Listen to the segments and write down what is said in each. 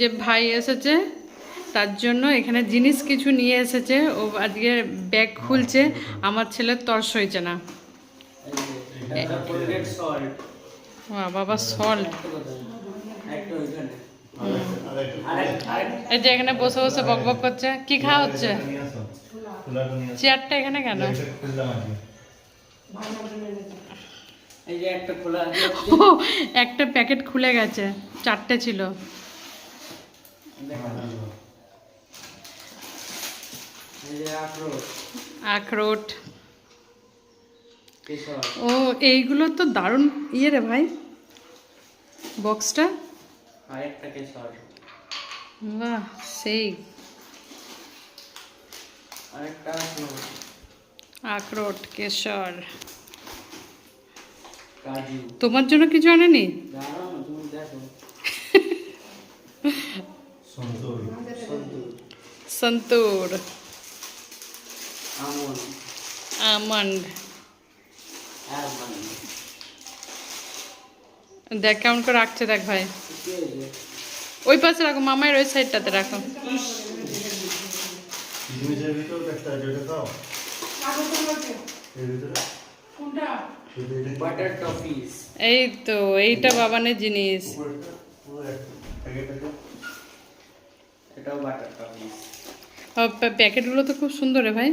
যে ভাই এসেছে তার জন্য এখানে জিনিস কিছু নিয়ে এসেছে। ও আজকে ব্যাগ খুলছে আমার ছেলের তর্স হয়েছে না। বাবা সল্ট একটা এই যে এখানে বসে বসে বক বক করছে। কি খাওয়া হচ্ছে? চেয়ারটা এখানে কেন? একটা প্যাকেট খুলে গেছে চারটে ছিল। আখরোট। ও এইগুলো তো দারুণ ইয়ে রে ভাই। বক্সটা? বাহ সেই। আখরোট। কেশর। তোমার জন্য কিছু আনেনি? দেখো। সন্তু সন্তুর আমন আমন্ড দেখ কেমন করে রাখছে দেখ ভাই। ওই পাশে রাখো মামায়ের ওই সাইডটাতে রাখো। জিনিসের ভিতর একটা যেটা দাও। এর ভিতরে এটা- এটা- বাটার টফিস এই তো এইটা বাবানের জিনিস উপরেরটা, পুরো একটা প্যাকেট আছে। এটাও বাটার আর প্যাকেটগুলো তো খুব সুন্দর রে ভাই।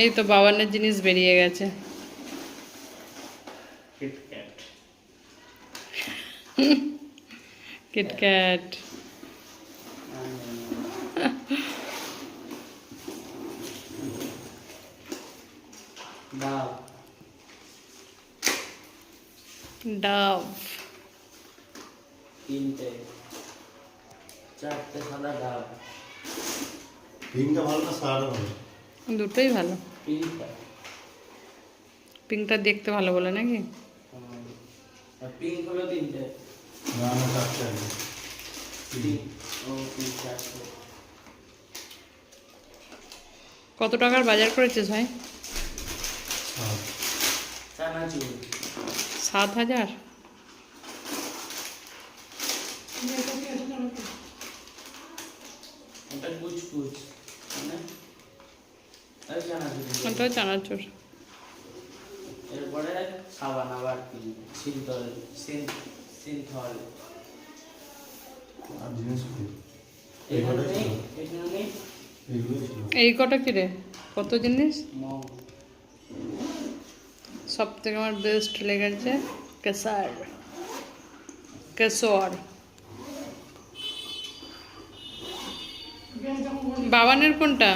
এই তো বাবানের জিনিস বেরিয়ে গেছে। কিটক্যাট কিটক্যাট ডাব ডাব তিনটে চারটে সাদা ডাব। পিঙ্কটা ভালো না সাদা ভালো? দুটোই ভালো। পিঙ্কটা। পিঙ্কটা দেখতে ভালো বলে নাকি? আর পিঙ্ক হলো তিনটে। না না চারটে আছে পিঙ্ক ও পিঙ্ক চারটে। কত টাকার বাজার করেছিস ভাই? সাত। হাজার? এটা কুচকুচ মানে? আর চানাচুর ওটাও চানাচুর এরপরে সাবান আবার কি? সিনথল আর জিনিস কি? এই কটা কি? রে? কত জিনিস? সব থেকে আমার বেস্ট লেগেছে কেসার কেশর। বাবানের কোনটা?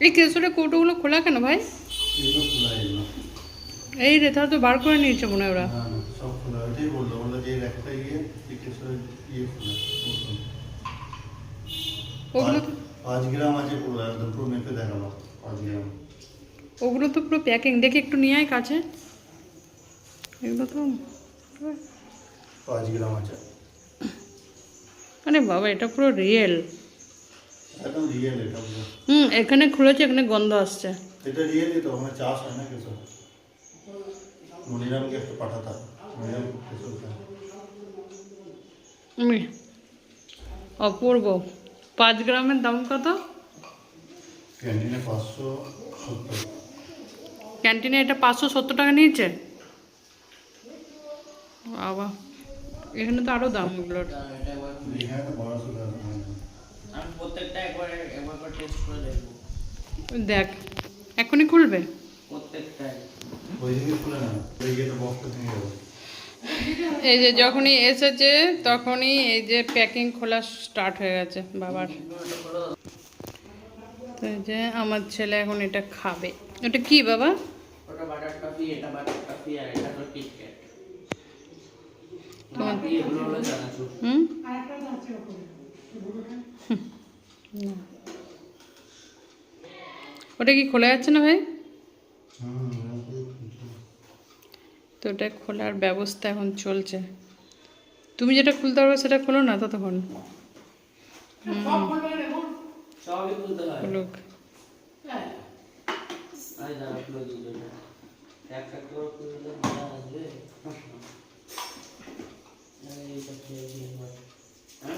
এই কেশরের কৌটোগুলো খোলা কেন ভাই? এই রে তাহলে তো বার করে নিয়েছে মনে হয় ওরা। ইয়ে। ওগুলো পাঁচ- পাঁচ গ্রাম আছে পুরো একদম পুরো মেপে দেখাল গ্রাম। ওগুলো তো পুরো প্যাকিং দেখি একটু নিয়ে আয় কাছে। এগুলো তো পাঁচ গ্রাম আছে। আরে বাবা এটা পুরো রিয়েল একদম রিয়েল এটা হুম এখানে খুলেছে এখানে গন্ধ আসছে। এটা তো চাষ হয় না কেশর মনিরামকে একটু পাঠাতাম মনিরাম কেশর অপূর্ব। পাঁচ গ্রামের দাম কত? ক্যান্টিনে পাঁচশো সত্তর। ক্যান্টিনে এটা পাঁচশো সত্তর টাকা নিয়েছে? বাবা এখানে তো আরও দাম প্রত্যেকটা একবার একবার করে টেস্ট করে দেখব। দেখ এখনই খুলবে? প্রত্যেকটাই এই যে যখনই এসেছে তখনই এই যে প্যাকিং খোলা স্টার্ট হয়ে গেছে বাবার। তো এই যে আমার ছেলে এখন এটা খাবে। ওটা কি বাবা? তোমার- হুম। ওটা কি খোলা যাচ্ছে না ভাই। তো ওটা খোলার ব্যবস্থা এখন চলছে। তুমি যেটা খুলতে পারবে সেটা খোলো না ততক্ষণ। সবই খুলুক।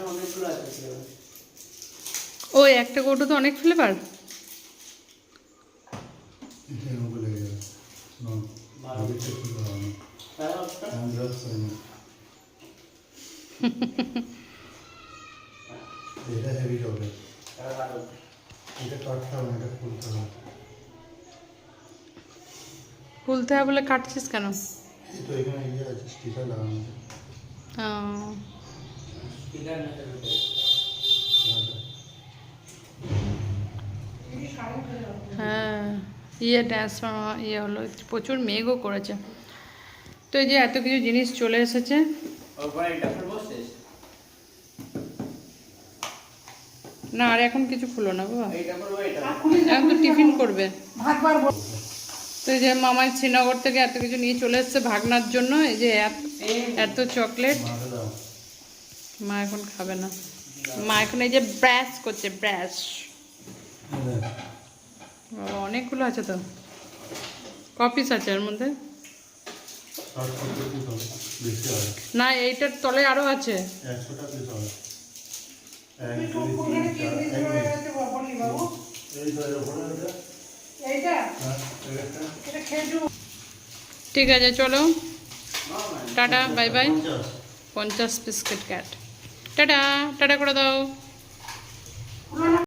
অনেকগুলো আছে। ওই একটা কৌটো তো অনেক ফ্লেভার এটা হেভি চলে এটা কাটতে হবে এটা খুলতে হবে খুলতে হবে বলে কাটছিস কেন? তো এখানে ইয়ে আছে স্টিকার লাগানো আছে আহ, Speaker না থাকলে। এখানটায়। হ্যাঁ ইয়ে ড্যান্স ইয়ে হলো, প্রচুর মেঘও করেছে। তো এই যে এত কিছু জিনিস চলে এসেছে। না, আর এখন কিছু খুলো না বাবা। এখন তো টিফিন করবে। তো এই যে মামাই শ্রীনগর থেকে এত কিছু নিয়ে চলে এসেছে ভাগনার জন্য। এই যে এত- চকলেট মা এখন খাবে না। মা এখন এই যে ব্রাশ করছে ব্রাশ অনেকগুলো আছে তো। কপিস আছে এর মধ্যে। না, এইটার তলে আরও আছে। ঠিক আছে, চলো। Tata, bye bye. পঞ্চাশ পিস কিটক্যাট টাটা টাটা করে দাও।